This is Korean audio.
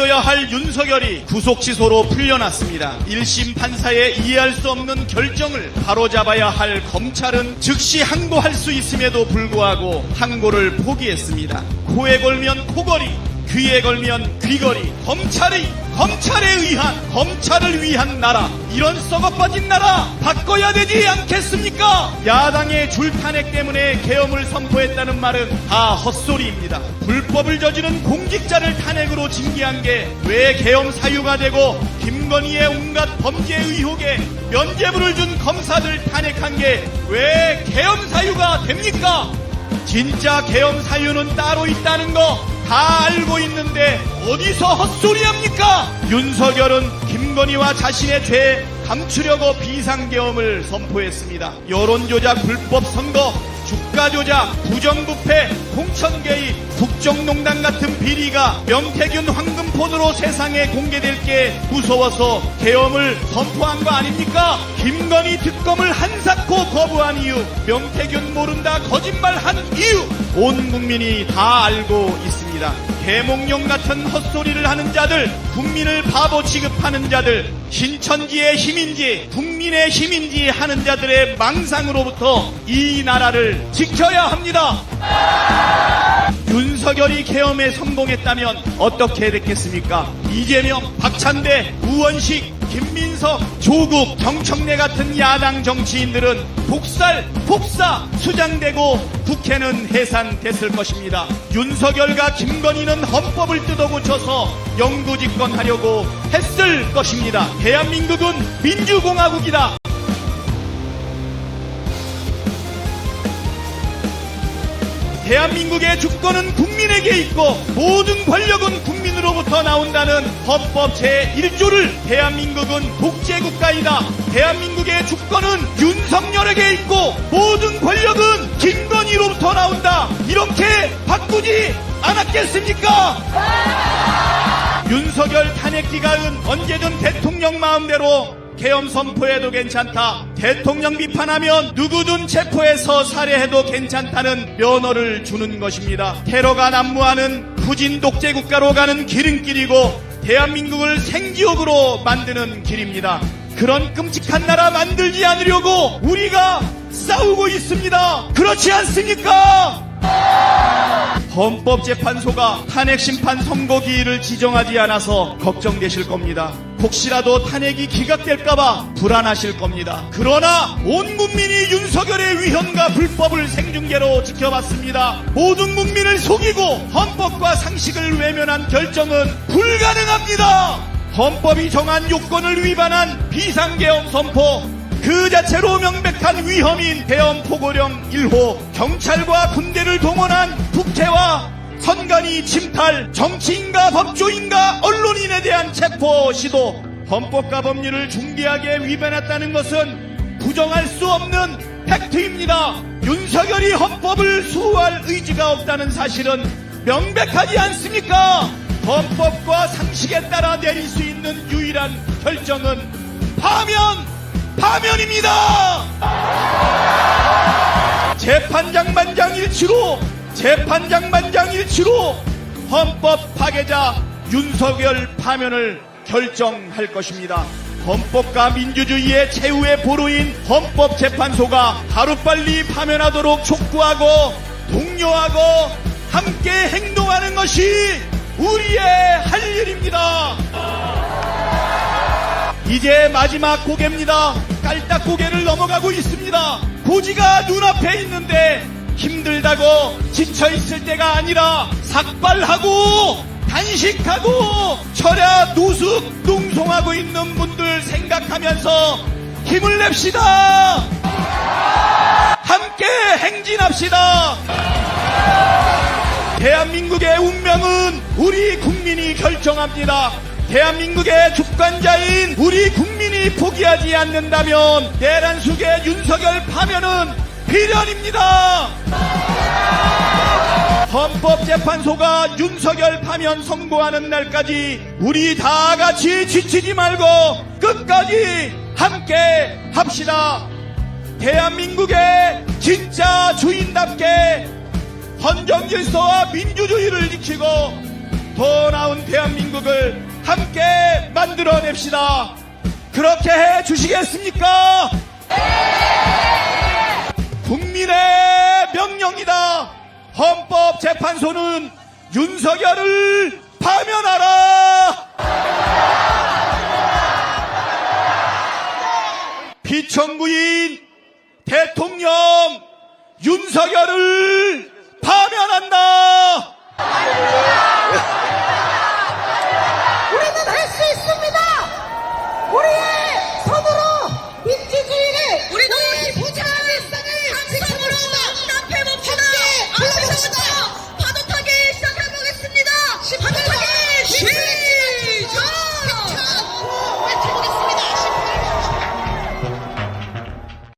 있어야 할 윤석열이 구속 취소로 풀려났습니다. 1심 판사의 이해할 수 없는 결정을 바로잡아야 할 검찰은 즉시 항고할 수 있음에도 불구하고 항고를 포기했습니다. 코에 걸면 코걸이, 귀에 걸면 귀걸이, 검찰의 검찰에 의한 검찰을 위한 나라 이런 썩어빠진 나라 바꿔야 되지 않겠습니까? 야당의 줄탄핵 때문에 계엄을 선포했다는 말은 다 헛소리입니다. 불법을 저지른 공직자를 탄핵으로 징계한 게왜 계엄 사유가 되고 김건희의 온갖 범죄 의혹에 면죄부를 준 검사들 탄핵한 게왜 계엄 사유가 됩니까? 진짜 계엄 사유는 따로 있다는 거 다 알고 있는데 어디서 헛소리 합니까? 윤석열은 김건희와 자신의 죄 감추려고 비상계엄을 선포했습니다. 여론조작 불법 선거, 주가조작, 부정부패, 공천개입, 국정농단 같은 비리가 명태균 황금폰으로 세상에 공개될 게 무서워서 계엄을 선포한 거 아닙니까? 김건희 특검을 한사코 거부한 이유, 명태균 모른다 거짓말한 이유, 온 국민이 다 알고 있습니다. 개몽령 같은 헛소리를 하는 자들, 국민을 바보 취급하는 자들, 신천지의 힘인지 국민의 힘인지 하는 자들의 망상으로부터 이 나라를 지켜야 합니다. 윤석열이 계엄에 성공했다면 어떻게 됐겠습니까? 이재명, 박찬대, 우원식, 김민석, 조국, 정청래 같은 야당 정치인들은 복살, 복사, 수장되고 국회는 해산됐을 것입니다. 윤석열과 김건희는 헌법을 뜯어고쳐서 영구집권하려고 했을 것입니다. 대한민국은 민주공화국이다. 대한민국의 주권은 국민에게 있고 모든 권력은 국민으로부터 나온다는 헌법 제1조를 대한민국은 독재국가이다. 대한민국의 주권은 윤석열에게 있고 모든 권력은 김건희로부터 나온다. 이렇게 바꾸지 않았겠습니까? 윤석열 탄핵 기간은 언제든 대통령 마음대로 계엄 선포해도 괜찮다. 대통령 비판하면 누구든 체포해서 살해해도 괜찮다는 면허를 주는 것입니다. 테러가 난무하는 후진 독재 국가로 가는 기름길이고 대한민국을 생지옥으로 만드는 길입니다. 그런 끔찍한 나라 만들지 않으려고 우리가 싸우고 있습니다. 그렇지 않습니까? 헌법재판소가 탄핵심판 선고기일을 지정하지 않아서 걱정되실 겁니다. 혹시라도 탄핵이 기각될까봐 불안하실 겁니다. 그러나 온 국민이 윤석열의 위헌과 불법을 생중계로 지켜봤습니다. 모든 국민을 속이고 헌법과 상식을 외면한 결정은 불가능합니다. 헌법이 정한 요건을 위반한 비상계엄 선포 그 자체로 명백한 위험인 대엄 포고령 1호 경찰과 군대를 동원한 국회와 선관위 침탈 정치인과 법조인과 언론인에 대한 체포 시도 헌법과 법률을 중대하게 위반했다는 것은 부정할 수 없는 팩트입니다. 윤석열이 헌법을 수호할 의지가 없다는 사실은 명백하지 않습니까? 헌법과 상식에 따라 내릴 수 있는 유일한 결정은 파면 파면입니다. 재판장 만장일치로 재판장 만장일치로 헌법 파괴자 윤석열 파면을 결정할 것입니다. 헌법과 민주주의의 최후의 보루인 헌법재판소가 하루빨리 파면하도록 촉구하고 독려하고 함께 행동하는 것이 우리의 할 일입니다. 이제 마지막 고개입니다. 깔딱 고개를 넘어가고 있습니다. 고지가 눈앞에 있는데 힘들다고 지쳐있을 때가 아니라 삭발하고 단식하고 철야 노숙 농송하고 있는 분들 생각하면서 힘을 냅시다. 함께 행진합시다. 대한민국의 운명은 우리 국민이 결정합니다. 대한민국의 주권자인 우리 국민이 포기하지 않는다면 내란 속의 윤석열 파면은 비련입니다. 헌법재판소가 윤석열 파면 선고하는 날까지 우리 다 같이 지치지 말고 끝까지 함께 합시다. 대한민국의 진짜 주인답게 헌정 질서와 민주주의를 지키고 더 나은 대한민국을 함께 만들어냅시다. 그렇게 해 주시겠습니까? 국 헌법재판소는 윤석열을 파면하라. 피청구인 대통령 윤석열을 파면한다.